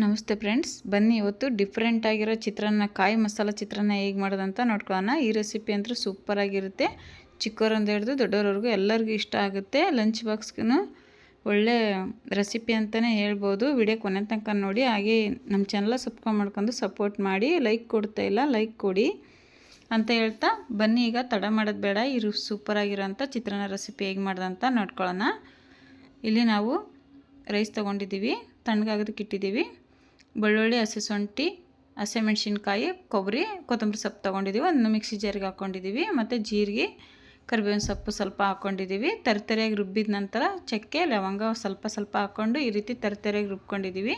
ನಮಸ್ತೆ ಫ್ರೆಂಡ್ಸ್. ಬನ್ನಿ, ಇವತ್ತು ಡಿಫ್ರೆಂಟ್ ಆಗಿರೋ ಚಿತ್ರಾನ್ನ, ಕಾಯಿ ಮಸಾಲ ಚಿತ್ರಾನ್ನ ಹೇಗೆ ಮಾಡೋದಂತ ನೋಡ್ಕೊಳ್ಳೋಣ. ಈ ರೆಸಿಪಿ ಅಂತೂ ಸೂಪರಾಗಿರುತ್ತೆ ಚಿಕ್ಕವರಿಂದ ಹಿಡಿದು ದೊಡ್ಡವರವರೆಗೂ ಎಲ್ಲರಿಗೂ ಇಷ್ಟ ಆಗುತ್ತೆ. ಲಂಚ್ ಬಾಕ್ಸ್ಗೂ ಒಳ್ಳೆ ರೆಸಿಪಿ ಅಂತಲೇ ಹೇಳ್ಬೋದು. ವಿಡಿಯೋ ಕೊನೆ ತನಕ ನೋಡಿ. ಹಾಗೆ ನಮ್ಮ ಚಾನಲ ಸಬ್ಸ್ಕ್ರೈಬ್ ಮಾಡ್ಕೊಂಡು ಸಪೋರ್ಟ್ ಮಾಡಿ. ಲೈಕ್ ಕೊಡ್ತಾ ಇಲ್ಲ ಲೈಕ್ ಕೊಡಿ ಅಂತ ಹೇಳ್ತಾ ಬನ್ನಿ. ಈಗ ತಡ ಮಾಡೋದು ಬೇಡ. ಇರು ಸೂಪರಾಗಿರೋಂಥ ಚಿತ್ರಾನ್ನ ರೆಸಿಪಿ ಹೇಗೆ ಮಾಡ್ದಂತ ನೋಡ್ಕೊಳ್ಳೋಣ. ಇಲ್ಲಿ ನಾವು ರೈಸ್ ತೊಗೊಂಡಿದ್ದೀವಿ ತಣ್ಣಗಾಗೋದಕ್ಕೆ ಇಟ್ಟಿದ್ದೀವಿ ಬೆಳ್ಳುಳ್ಳಿ, ಹಸಿ ಶುಂಠಿ ಹಸಿಮೆಣ್ಸಿನ್ಕಾಯಿ ಕೊಬ್ಬರಿ, ಕೊತ್ತಂಬರಿ ಸೊಪ್ಪು ತೊಗೊಂಡಿದ್ದೀವಿ ಒಂದು ಮಿಕ್ಸಿ ಜಾರಿಗೆ ಹಾಕ್ಕೊಂಡಿದ್ದೀವಿ ಮತ್ತು ಜೀರಿಗೆ, ಕರಿಬೇವಿನ ಸೊಪ್ಪು ಸ್ವಲ್ಪ ಹಾಕ್ಕೊಂಡಿದ್ದೀವಿ ತರಿತರಿಯಾಗಿ ರುಬ್ಬಿದ ನಂತರ ಚಕ್ಕೆ, ಲವಂಗ ಸ್ವಲ್ಪ ಸ್ವಲ್ಪ ಹಾಕ್ಕೊಂಡು ಈ ರೀತಿ ತರಿತರಿಯಾಗಿ ರುಬ್ಕೊಂಡಿದ್ದೀವಿ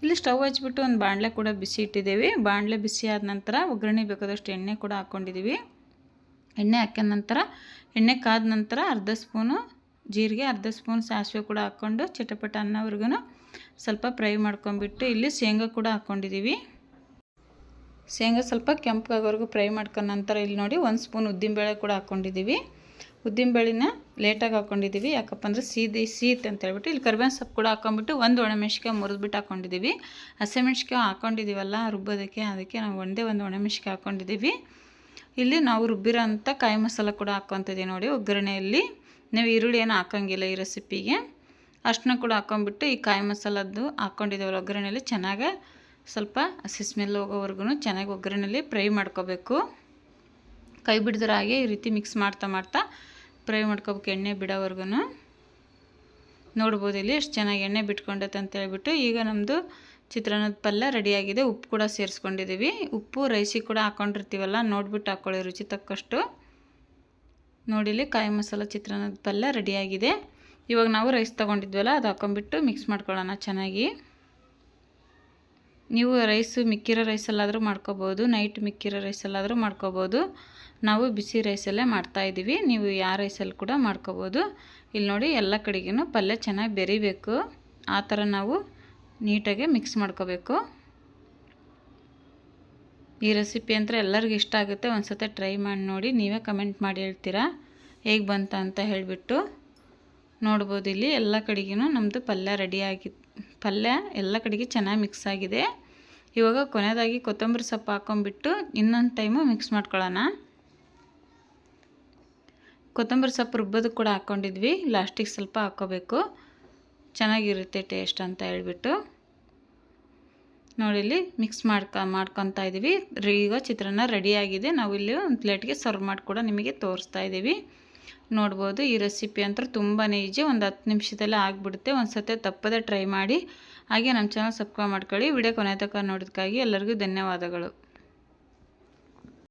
ಇಲ್ಲಿ ಸ್ಟವ್ ಹಚ್ಬಿಟ್ಟು ಒಂದು ಬಾಣಲೆ ಕೂಡ ಬಿಸಿ ಇಟ್ಟಿದ್ದೀವಿ. ಬಾಣಲೆ ಬಿಸಿ ಆದ ನಂತರ ಒಗ್ಗರಣೆ ಬೇಕಾದಷ್ಟು ಎಣ್ಣೆ ಕೂಡ ಹಾಕ್ಕೊಂಡಿದ್ದೀವಿ ಎಣ್ಣೆ ಹಾಕಿದ ನಂತರ, ಎಣ್ಣೆ ಕಾದ ನಂತರ ಅರ್ಧ ಸ್ಪೂನು ಜೀರಿಗೆ ಅರ್ಧ ಸ್ಪೂನ್ ಸಾಸಿವೆ ಕೂಡ ಹಾಕ್ಕೊಂಡು ಚಟಪಟ ಅನ್ನವ್ರಿಗೂ ಸ್ವಲ್ಪ ಫ್ರೈ ಮಾಡ್ಕೊಂಬಿಟ್ಟು ಇಲ್ಲಿ ಶೇಂಗಾ ಕೂಡ ಹಾಕ್ಕೊಂಡಿದ್ದೀವಿ ಶೇಂಗಾ ಸ್ವಲ್ಪ ಕೆಂಪಾಗೋವರೆಗೂ ಫ್ರೈ ಮಾಡ್ಕೊಂಡ ನಂತರ ಇಲ್ಲಿ ನೋಡಿ ಒಂದು ಸ್ಪೂನ್ ಉದ್ದಿನಬೇಳೆ ಕೂಡ ಹಾಕ್ಕೊಂಡಿದ್ದೀವಿ ಉದ್ದಿನಬೇಳೆನ ಲೇಟಾಗಿ ಹಾಕ್ಕೊಂಡಿದ್ದೀವಿ ಯಾಕಪ್ಪ ಅಂದರೆ ಸೀದಿ ಸೀತ್ ಅಂತ ಹೇಳ್ಬಿಟ್ಟು ಇಲ್ಲಿ ಕರಿಬೇವಿನ ಸೊಪ್ಪು ಕೂಡ ಹಾಕ್ಕೊಂಬಿಟ್ಟು ಒಂದು ಒಣಮೆಣ್ಸಿಕಾಯಿ ಮುರಿದ್ಬಿಟ್ಟು ಹಾಕ್ಕೊಂಡಿದ್ದೀವಿ ಹಸಿಮೆಣ್ಸಿಕಾಯಿ ಹಾಕ್ಕೊಂಡಿದ್ದೀವಲ್ಲ ರುಬ್ಬೋದಕ್ಕೆ ಅದಕ್ಕೆ ನಾವು ಒಂದೇ ಒಂದು ಒಣಮೆಣ್ಸಿಕಾಯಿ ಹಾಕ್ಕೊಂಡಿದ್ದೀವಿ ಇಲ್ಲಿ ನಾವು ರುಬ್ಬಿರೋ ಅಂಥ ಕಾಯಿ ಮಸಾಲ ಕೂಡ ಹಾಕ್ಕೊತಿದ್ದೀವಿ ನೋಡಿ ಒಗ್ಗರಣೆಯಲ್ಲಿ. ನೀವು ಈರುಳ್ಳಿ ಏನು ಹಾಕೋಂಗಿಲ್ಲ ಈ ರೆಸಿಪಿಗೆ ಅಷ್ಟನ್ನ ಕೂಡ ಹಾಕೊಂಡ್ಬಿಟ್ಟು ಈ ಕಾಯಿ ಮಸಾಲದ್ದು ಹಾಕ್ಕೊಂಡಿದ್ದೇವಲ್ಲ ಒಗ್ಗರಣೆಯಲ್ಲಿ ಚೆನ್ನಾಗಿ ಸ್ವಲ್ಪ ಹಸಿ ಸ್ಮೆಲ್ ಹೋಗೋವರೆಗೂ ಚೆನ್ನಾಗಿ ಒಗ್ಗರಣೆಯಲ್ಲಿ ಫ್ರೈ ಮಾಡ್ಕೋಬೇಕು. ಕೈ ಬಿಡಿದ್ರೆ ಹಾಗೆ ಈ ರೀತಿ ಮಿಕ್ಸ್ ಮಾಡ್ತಾ ಮಾಡ್ತಾ ಫ್ರೈ ಮಾಡ್ಕೋಬೇಕು ಎಣ್ಣೆ ಬಿಡೋವರೆಗೂ ನೋಡ್ಬೋದು ಇಲ್ಲಿ ಎಷ್ಟು ಚೆನ್ನಾಗಿ ಎಣ್ಣೆ ಬಿಟ್ಕೊಂಡೈತೆ ಅಂತ ಹೇಳ್ಬಿಟ್ಟು ಈಗ ನಮ್ಮದು ಚಿತ್ರಾನ್ನದ ಪಲ್ಯ ರೆಡಿಯಾಗಿದೆ ಉಪ್ಪು ಕೂಡ ಸೇರಿಸ್ಕೊಂಡಿದ್ದೀವಿ. ಉಪ್ಪು ರೈಸಿಗೆ ಕೂಡ ಹಾಕ್ಕೊಂಡಿರ್ತೀವಲ್ಲ ನೋಡ್ಬಿಟ್ಟು ಹಾಕ್ಕೊಳ್ಳಿ ರುಚಿ ತಕ್ಕಷ್ಟು. ನೋಡಿಲಿ ಕಾಯಿ ಮಸಾಲ ಚಿತ್ರಾನ್ನದ ಪಲ್ಯ ರೆಡಿಯಾಗಿದೆ. ಇವಾಗ ನಾವು ರೈಸ್ ತೊಗೊಂಡಿದ್ವಲ್ಲ, ಅದು ಹಾಕೊಂಡ್ಬಿಟ್ಟು ಮಿಕ್ಸ್ ಮಾಡ್ಕೊಳ್ಳೋಣ ಚೆನ್ನಾಗಿ. ನೀವು ರೈಸು ಮಿಕ್ಕಿರೋ ರೈಸಲ್ಲಾದರೂ ಮಾಡ್ಕೋಬೋದು ನೈಟ್ ಮಿಕ್ಕಿರೋ ರೈಸಲ್ಲಾದರೂ ಮಾಡ್ಕೋಬೋದು. ನಾವು ಬಿಸಿ ರೈಸಲ್ಲೇ ಮಾಡ್ತಾಯಿದ್ದೀವಿ ನೀವು ಯಾವ ರೈಸಲ್ಲಿ ಕೂಡ ಮಾಡ್ಕೋಬೋದು. ಇಲ್ಲಿ ನೋಡಿ ಎಲ್ಲ ಕಡೆಗೂ ಪಲ್ಯ ಚೆನ್ನಾಗಿ ಬೆರಿಬೇಕು. ಆ ಥರ ನಾವು ನೀಟಾಗಿ ಮಿಕ್ಸ್ ಮಾಡ್ಕೋಬೇಕು. ಈ ರೆಸಿಪಿ ಅಂದರೆ ಎಲ್ಲರಿಗೂ ಇಷ್ಟ ಆಗುತ್ತೆ ಒಂದು ಸತಿ ಟ್ರೈ ಮಾಡಿ ನೋಡಿ, ನೀವೇ ಕಮೆಂಟ್ ಮಾಡಿ ಹೇಳ್ತೀರಾ? ಹೇಗೆ ಬಂತ ಅಂತ ಹೇಳಿಬಿಟ್ಟು ನೋಡ್ಬೋದು ಇಲ್ಲಿ. ಎಲ್ಲ ಕಡೆಗೂ ನಮ್ಮದು ಪಲ್ಯ ರೆಡಿಯಾಗಿ ಪಲ್ಯ ಎಲ್ಲ ಕಡೆಗೆ ಚೆನ್ನಾಗಿ ಮಿಕ್ಸ್ ಆಗಿದೆ. ಇವಾಗ ಕೊನೆಯದಾಗಿ ಕೊತ್ತಂಬರಿ ಸೊಪ್ಪು ಹಾಕ್ಕೊಂಬಿಟ್ಟು ಇನ್ನೊಂದು ಟೈಮು ಮಿಕ್ಸ್ ಮಾಡ್ಕೊಳ್ಳೋಣ. ಕೊತ್ತಂಬರಿ ಸೊಪ್ಪು ರುಬ್ಬೋದಕ್ಕೆ ಕೂಡ ಹಾಕ್ಕೊಂಡಿದ್ವಿ ಲಾಸ್ಟಿಗೆ ಸ್ವಲ್ಪ ಹಾಕ್ಕೋಬೇಕು. ಚೆನ್ನಾಗಿರುತ್ತೆ ಟೇಸ್ಟ್ ಅಂತ ಹೇಳ್ಬಿಟ್ಟು. ನೋಡಿ ಇಲ್ಲಿ ಮಿಕ್ಸ್ ಮಾಡ್ಕ, ಮಾಡ್ಕೊತಾ ಇದ್ದೀವಿ ಈಗ ಚಿತ್ರಾನ್ನ ರೆಡಿಯಾಗಿದೆ ನಾವು ಇಲ್ಲಿ ಒಂದು ಪ್ಲೇಟ್ಗೆ ಸರ್ವ್ ಮಾಡಿ ಕೂಡ ನಿಮಗೆ ತೋರಿಸ್ತಾ ಇದ್ದೀವಿ ನೋಡ್ಬೋದು ಈ ರೆಸಿಪಿ ಅಂತೂ ತುಂಬಾ ಈಜಿ ಒಂದು ಹತ್ತು ನಿಮಿಷದಲ್ಲೇ ಆಗಿಬಿಡುತ್ತೆ. ಒಂದು ಸತಿ ತಪ್ಪದೇ ಟ್ರೈ ಮಾಡಿ. ಹಾಗೆ ನಮ್ಮ ಚಾನಲ್ ಸಬ್ಸ್ಕ್ರೈಬ್ ಮಾಡ್ಕೊಳ್ಳಿ. ವಿಡಿಯೋ ಕೊನೆ ತನಕ ನೋಡೋದಕ್ಕಾಗಿ ಎಲ್ಲರಿಗೂ ಧನ್ಯವಾದಗಳು.